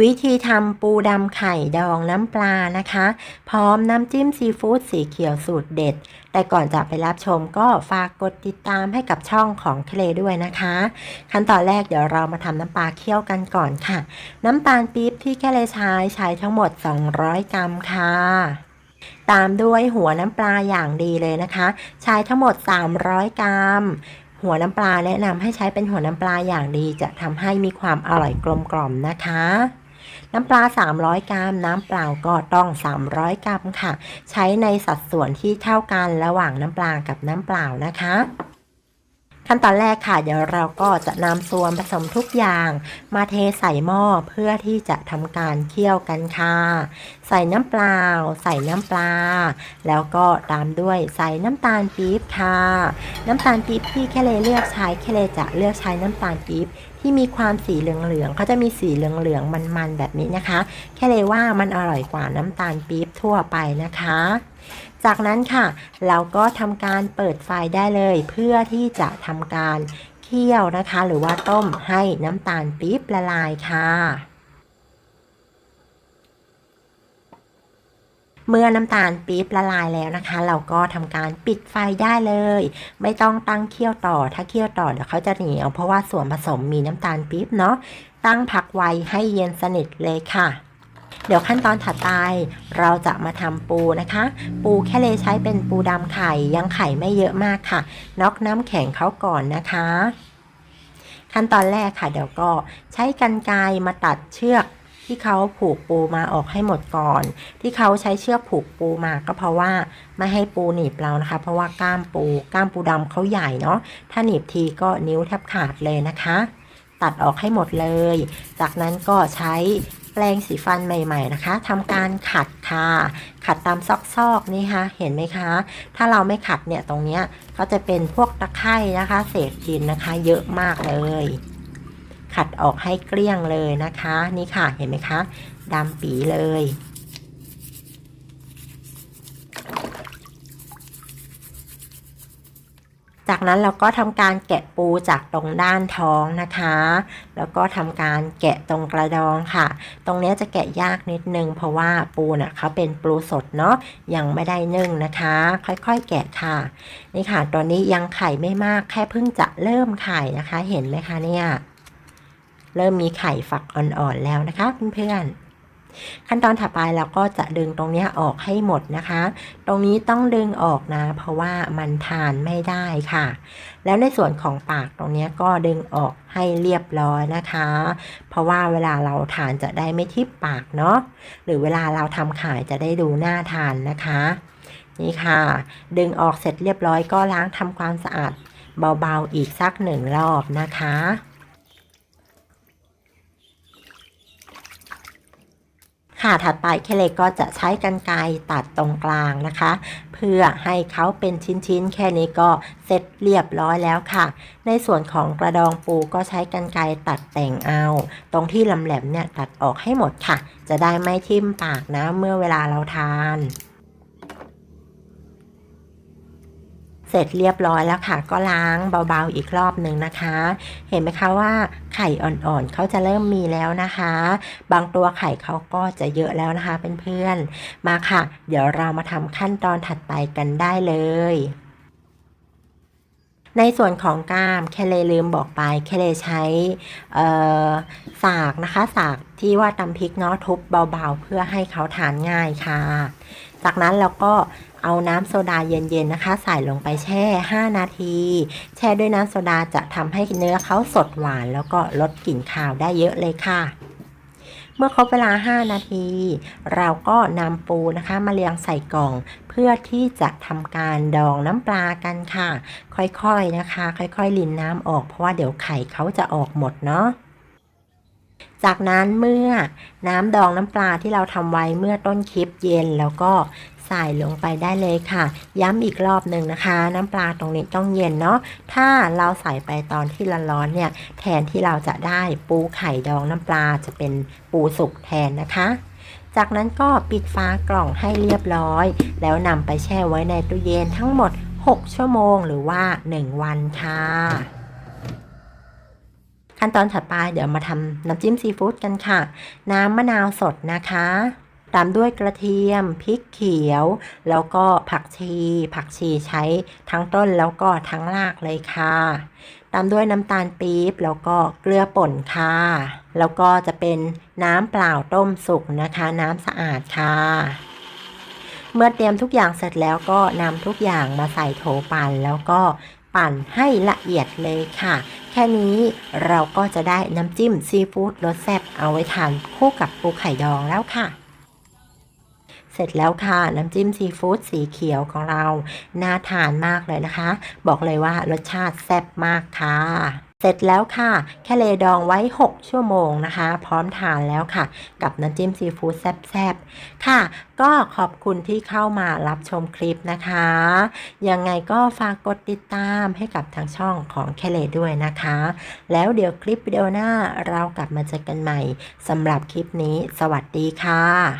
วิธีทำปูดำไข่ดองน้ำปลานะคะ พร้อมน้ำจิ้มซีฟู้ดสีเขียวสูตรเด็ด แต่ก่อนจะไปรับชมก็ฝากกดติดตามให้กับช่องของเคลด้วยนะคะ ขั้นตอนแรกเดี๋ยวเรามาทำน้ำปลาเคี่ยวกันก่อนค่ะ น้ำตาลปี๊บที่เคลใช้ใช้ทั้งหมด 200 กรัมค่ะตามด้วยหัวน้ำปลาอย่างดีเลยนะคะ ใช้ทั้งหมด 300 กรัม หัวน้ำปลาแนะนำให้ใช้เป็นหัวน้ำปลาอย่างดีจะทำให้มีความอร่อยกลมกล่อมนะคะ น้ำปลา 300 กรัม น้ำเปล่าก็ต้อง 300 กรัมค่ะ ใช้ในสัดส่วนที่เท่ากันระหว่างน้ำปลากับน้ำเปล่านะคะ ขั้นตอนแรกค่ะ เดี๋ยวเราก็จะนำส่วนผสมทุกอย่าง มาเทใส่หม้อเพื่อที่จะทำการเคี่ยวกันค่ะ ใส่น้ำเปล่า ใส่น้ำปลา แล้วก็ตามด้วยใส่น้ำตาลปี๊บค่ะ น้ำตาลปี๊บที่แคเลเลือกใช้แคเลจะเลือกใช้น้ำตาลปี๊บที่มีความสีเหลืองๆเขาจะมีสีเหลืองๆมันๆแบบนี้นะคะ แคเลว่ามันอร่อยกว่าน้ำตาลปี๊บทั่วไปนะคะ จากนั้นค่ะ เราก็ทำการเปิดไฟได้เลย เพื่อที่จะทำการเคี่ยวนะคะ หรือว่าต้มให้น้ำตาลปี๊บละลายค่ะเมื่อน้ำตาลปี๊บละลายแล้วนะคะ เราก็ทำการปิดไฟได้เลย ไม่ต้องตั้งเคี่ยวต่อ ถ้าเคี่ยวต่อเดี๋ยวเขาจะเหนียวเพราะว่าส่วนผสมมีน้ำตาลปี๊บเนาะตั้งพักไว้ให้เย็นสนิทเลยค่ะ เดี๋ยวขั้นตอนถัดไปเราจะมาทำปูนะคะ ปูแค่เลยใช้เป็นปูดำไข่ยังไข่ไม่เยอะมากค่ะน็อกน้ำแข็งเขาก่อนนะคะ ขั้นตอนแรกค่ะเดี๋ยวก็ใช้กันไกรมาตัดเชือกที่เขาผูกปูมาออกให้หมดก่อน ที่เขาใช้เชือกผูกปูมาก็เพราะว่าไม่ให้ปูหนีบเรานะคะ เพราะว่าก้ามปูก้ามปูดำเขาใหญ่เนาะถ้าหนีบทีก็นิ้วแทบขาดเลยนะคะ ตัดออกให้หมดเลย จากนั้นก็ใช้ แปรงสีฟันใหม่ ๆ นะคะทำการขัดค่ะ ขัดตามซอกๆนี่ค่ะเห็นไหมคะ ถ้าเราไม่ขัดเนี่ยตรงเนี้ยก็จะเป็นพวกตะไคร่นะคะ เศษดินนะคะ เยอะมากเลย ขัดออกให้เกลี้ยงเลยนะคะ นี่ค่ะเห็นไหมคะดำปีเลย จาก นั้นเราก็ทำการแกะปูจากตรงด้านท้องนะคะ แล้วก็ทำการแกะตรงกระดองค่ะ ตรงนี้จะแกะยากนิดนึง เพราะว่าปูน่ะเขาเป็นปูสดเนาะยังไม่ได้นึ่งนะคะ ค่อยๆแกะค่ะ นี่ค่ะตัวนี้ยังไข่ไม่มากแค่เพิ่งจะเริ่มไข่นะคะ เห็นไหมคะเนี่ยเริ่มมีไข่ฝักอ่อนๆแล้วนะคะเพื่อนๆ ขั้นตอนถัดไปเราก็จะดึงตรงนี้ออกให้หมดนะคะ ตรงนี้ต้องดึงออกนะ เพราะว่ามันทานไม่ได้ค่ะ แล้วในส่วนของปากตรงนี้ก็ดึงออกให้เรียบร้อยนะคะ เพราะว่าเวลาเราทานจะได้ไม่ทิ่ปากเนาะหรือเวลาเราทำขายจะได้ดูหน่าทานนะคะนี่ค่ะ ดึงออกเสร็จเรียบร้อยก็ล้างทำความสะอาดเบาๆอีกสักหนึ่งรอบนะคะ ค่ะถัดไปเคเลก็จะใช้กันไกรตัดตรงกลางนะคะ เพื่อให้เขาเป็นชิ้นๆ แค่นี้ก็เสร็จเรียบร้อยแล้วค่ะ ในส่วนของกระดองปูก็ใช้กันไกรตัดแต่งเอา ตรงที่ลำแหลมเนี่ยตัดออกให้หมดค่ะ จะได้ไม่ทิ่มปากนะเมื่อเวลาเราทาน เสร็จเรียบร้อยแล้วค่ะ ก็ล้างเบาๆอีกรอบหนึ่งนะคะ เห็นไหมคะว่าไข่อ่อนๆเขาจะเริ่มมีแล้วนะคะ บางตัวไข่เขาก็จะเยอะแล้วนะคะเพื่อนๆมาค่ะ เดี๋ยวเรามาทำขั้นตอนถัดไปกันได้เลยในส่วนของกล้ามแคเลลืมบอกไปแคเลใช้สากนะคะสากที่ว่าตำพริกเนาะทุบเบาๆ เพื่อให้เขาทานง่ายค่ะ จากนั้นเราก็เอาน้ำโซดาเย็นๆนะคะ ใส่ลงไปแช่ 5 นาที แช่ด้วยน้ำโซดาจะทำให้เนื้อเขาสดหวาน แล้วก็ลดกลิ่นคาวได้เยอะเลยค่ะ เมื่อครบเวลา 5 นาที เราก็นำปูนะคะ มาเรียงใส่กล่อง เพื่อที่จะทำการดองน้ำปลากันค่ะ ค่อยๆนะคะ ค่อยๆลินน้ำออกเพราะว่าเดี๋ยวไข่เขาจะออกหมดเนาะ จากนั้นเมื่อน้ำดองน้ำปลาที่เราทำไว้เมื่อต้นคลิปเย็นแล้วก็ใส่ลงไปได้เลยค่ะ ย้ำอีกรอบหนึ่งนะคะ น้ำปลาตรงนี้ต้องเย็นเนาะถ้าเราใส่ไปตอนที่ร้อนๆเนี่ย แทนที่เราจะได้ปูไข่ดองน้ำปลาจะเป็นปูสุกแทนนะคะ จากนั้นก็ปิดฝากล่องให้เรียบร้อย แล้วนำไปแช่ไว้ในตู้เย็นทั้งหมด 6 ชั่วโมงหรือว่า 1 วันค่ะ ขั้นตอนถัดไปเดี๋ยวมาทำน้ำจิ้มซีฟู้ดกันค่ะ น้ำมะนาวสดนะคะ ตามด้วยกระเทียมพริกเขียว แล้วก็ผักชี ผักชีใช้ทั้งต้นแล้วก็ทั้งรากเลยค่ะ ตามด้วยน้ำตาลปี๊บแล้วก็เกลือป่นค่ะ แล้วก็จะเป็นน้ำเปล่าต้มสุกนะคะ น้ำสะอาดค่ะเมื่อเตรียมทุกอย่างเสร็จแล้วก็นำทุกอย่างมาใส่โถปั่นแล้วก็ ปั่นให้ละเอียดเลยค่ะ แค่นี้เราก็จะได้น้ำจิ้มซีฟู้ดรสแซ่บเอาไว้ทานคู่กับปูไข่ดองแล้วค่ะเสร็จแล้วค่ะ น้ำจิ้มซีฟู้ดสีเขียวของเรา น่าทานมากเลยนะคะ บอกเลยว่ารสชาติแซ่บมากค่ะ เสร็จแล้วค่ะ แค่เลดองไว้ 6 ชั่วโมงนะคะ พร้อมทานแล้วค่ะ กับน้ำจิ้มซีฟู้ดแซ่บๆ ค่ะ ก็ขอบคุณที่เข้ามารับชมคลิปนะคะ ยังไงก็ฝากกดติดตามให้กับทางช่องของแคเลด้วยนะคะ แล้วเดี๋ยวคลิปวิดีโอหน้าเรากลับมาเจอกันใหม่สำหรับคลิปนี้ สวัสดีค่ะ